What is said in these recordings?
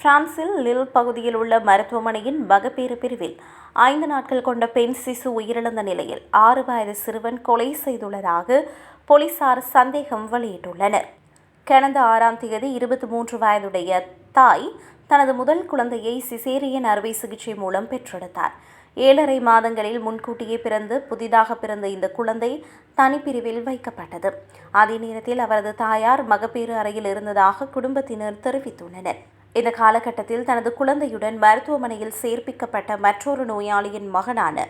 பிரான்சில் லில் பகுதியில் உள்ள மருத்துவமனையின் மகப்பேறு பிரிவில் ஐந்து நாட்கள் கொண்ட பெண் சிசு உயிரிழந்த நிலையில் ஆறு வயது சிறுவன் கொலை செய்துள்ளதாக போலீசார் சந்தேகம் வெளியிட்டுள்ளனர். கடந்த ஆறாம் தேதி இருபத்தி மூன்று வயதுடைய தாய் தனது முதல் குழந்தையை சிசேரியன் அறுவை சிகிச்சை மூலம் பெற்றெடுத்தார். ஏழரை மாதங்களில் முன்கூட்டியே பிறந்து புதிதாக பிறந்த இந்த குழந்தை தனிப்பிரிவில் வைக்கப்பட்டது. அதே நேரத்தில் அவரது தாயார் மகப்பேறு அறையில் இருந்ததாக குடும்பத்தினர் தெரிவித்துள்ளனர். இந்த காலகட்டத்தில் தனது குழந்தையுடன் மருத்துவமனையில் சேர்ப்பிக்கப்பட்ட மற்றொரு நோயாளியின் மகனான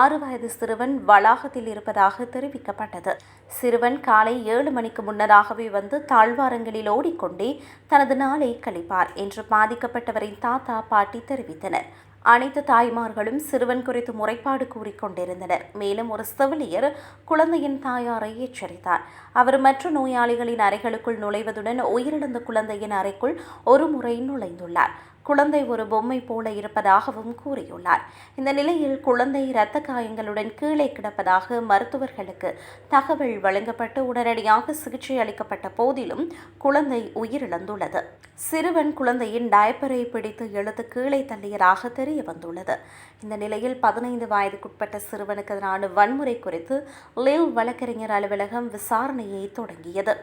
ஆறு வயது சிறுவன் வளாகத்தில் இருப்பதாக தெரிவிக்கப்பட்டது. சிறுவன் காலை ஏழு மணிக்கு முன்னதாகவே வந்து தாழ்வாரங்களில் ஓடிக்கொண்டே தனது நாளை கழிப்பார் என்று பாதிக்கப்பட்டவரின் தாத்தா பாட்டி தெரிவித்தனர். அனைத்து தாய்மார்களும் சிறுவன் குறித்து முறைப்பாடு கூறிக்கொண்டிருந்தனர். மேலும் ஒரு செவிலியர் குழந்தையின் தாயாரை எச்சரித்தார் அவர் மற்ற நோயாளிகளின் அறைகளுக்குள் நுழைவதுடன் உயிரிழந்த குழந்தையின் அறைக்குள் ஒரு முறை நுழைந்துள்ளார். குழந்தை ஒரு பொம்மை போல இருப்பதாகவும் கூறியுள்ளார். இந்த நிலையில் குழந்தை இரத்த காயங்களுடன் கீழே கிடப்பதாக மருத்துவர்களுக்கு தகவல் வழங்கப்பட்டு உடனடியாக சிகிச்சை அளிக்கப்பட்ட போதிலும் குழந்தை உயிரிழந்துள்ளது. சிறுவன் குழந்தையின் டயப்பரை பிடித்து இழுத்து கீழே தள்ளியதாக தெரிய வந்துள்ளது. இந்த நிலையில் பதினைந்து வயதுக்குட்பட்ட சிறுவனுக்கு எதிரான வன்முறை குறித்து லில் வழக்கறிஞர் அலுவலகம் விசாரணையை தொடங்கியது.